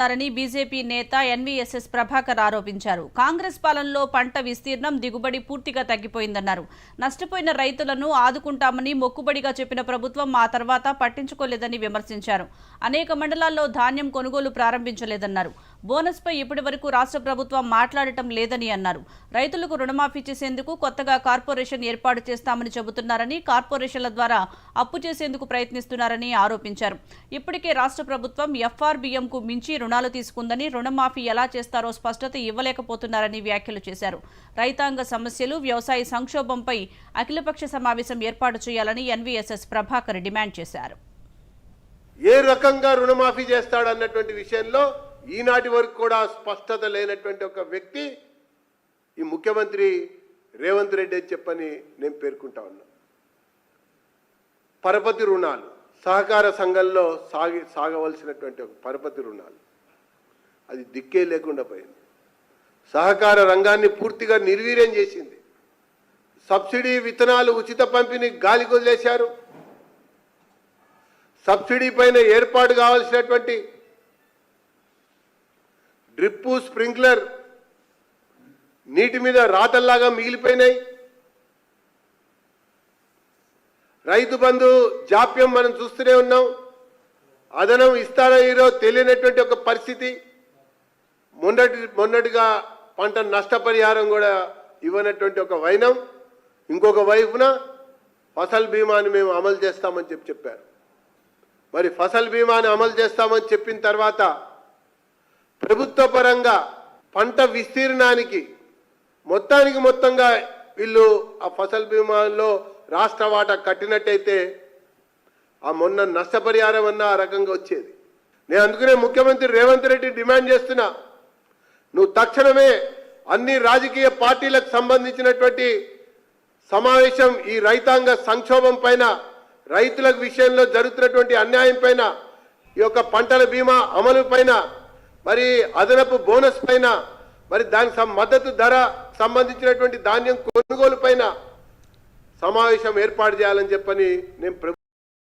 చేస్తున్నారని బీజేపీ నేత ఎన్వీఎస్ఎస్ ప్రభాకర్ ఆరోపించారు. కాంగ్రెస్ పాలనలో పంట విస్తీర్ణం దిగుబడి పూర్తిగా తగ్గిపోయిందన్నారు. నష్టపోయిన రైతులను ఆదుకుంటామని మొక్కుబడిగా చెప్పిన ప్రభుత్వం ఆ తర్వాత పట్టించుకోలేదని విమర్శించారు. అనేక మండలాల్లో ధాన్యం కొనుగోలు ప్రారంభించలేదన్నారు. బోనస్పై ఇప్పటి వరకు రాష్ట్ర ప్రభుత్వం మాట్లాడటం లేదని అన్నారు. రైతులకు రుణమాఫీ చేసేందుకు కొత్తగా కార్పొరేషన్ ఏర్పాటు చేస్తామని చెబుతున్నారని కార్పొరేషన్ల ద్వారా అప్పు చేసేందుకు ప్రయత్నిస్తున్నారని ఆరోపించారు. ఇప్పటికే రాష్ట్ర ప్రభుత్వం ఎఫ్ఆర్బిఎంకు మించి రుణాలు తీసుకుందని రుణమాఫీ ఎలా చేస్తారో స్పష్టత ఇవ్వలేకపోతున్నారని వ్యాఖ్యలు చేశారు. రైతాంగ సమస్యలు వ్యవసాయ సంక్షోభంపై అఖిలపక్ష సమావేశం ఏర్పాటు చేయాలని ఎన్వీఎస్ఎస్ ప్రభాకర్ డిమాండ్ చేశారు. ఏ రకంగా రుణమాఫీ చేస్తాడన్నటువంటి విషయంలో ఈనాటి వరకు కూడా స్పష్టత లేనటువంటి ఒక వ్యక్తి ఈ ముఖ్యమంత్రి రేవంత్ రెడ్డి అని చెప్పని నేను పేర్కొంటా ఉన్నా. పరపతి రుణాలు సహకార సంఘంలో సాగి సాగవలసినటువంటి ఒక పరపతి రుణాలు. అది దిక్కే లేకుండా పోయింది. సహకార రంగాన్ని పూర్తిగా నిర్వీర్యం చేసింది. సబ్సిడీ విత్తనాలు ఉచిత పంపిణీ గాలి కొదిలేశారు. సబ్సిడీ పైన ఏర్పాటు కావాల్సినటువంటి డ్రిప్పు స్ప్రింక్లర్ నీటి మీద రాతల్లాగా మిగిలిపోయినాయి. రైతు బంధు జాప్యం మనం చూస్తూనే ఉన్నాం. అదనం ఇస్తారా ఈరోజు తెలియనటువంటి ఒక పరిస్థితి. మొన్నటి మొన్నటిగా పంట నష్టపరిహారం కూడా ఇవ్వనటువంటి ఒక వైనం. ఇంకొక వైపున ఫసల్ బీమాని మేము అమలు చేస్తామని చెప్పి చెప్పారు. మరి ఫసల్ బీమాని అమలు చేస్తామని చెప్పిన తర్వాత ప్రభుత్వ పరంగా పంట విస్తీర్ణానికి మొత్తానికి మొత్తంగా వీళ్ళు ఆ ఫసల్ బీమాలో రాష్ట్ర వాటా కట్టినట్టయితే ఆ మొన్న నష్టపరిహారం అన్న ఆ రకంగా వచ్చేది. నేను అందుకనే ముఖ్యమంత్రి రేవంత్ రెడ్డి డిమాండ్ చేస్తున్నా నువ్వు తక్షణమే అన్ని రాజకీయ పార్టీలకు సంబంధించినటువంటి సమావేశం ఈ రైతాంగ సంక్షోభం పైన రైతుల విషయంలో జరుగుతున్నటువంటి అన్యాయం పైన ఈ యొక్క పంటల బీమా అమలు పైన మరి అదనపు బోనస్ పైన మరి దానికి సం- మద్దతు ధర సంబంధించినటువంటి ధాన్యం కొనుగోలు పైన సమావేశం ఏర్పాటు చేయాలని చెప్పని నేను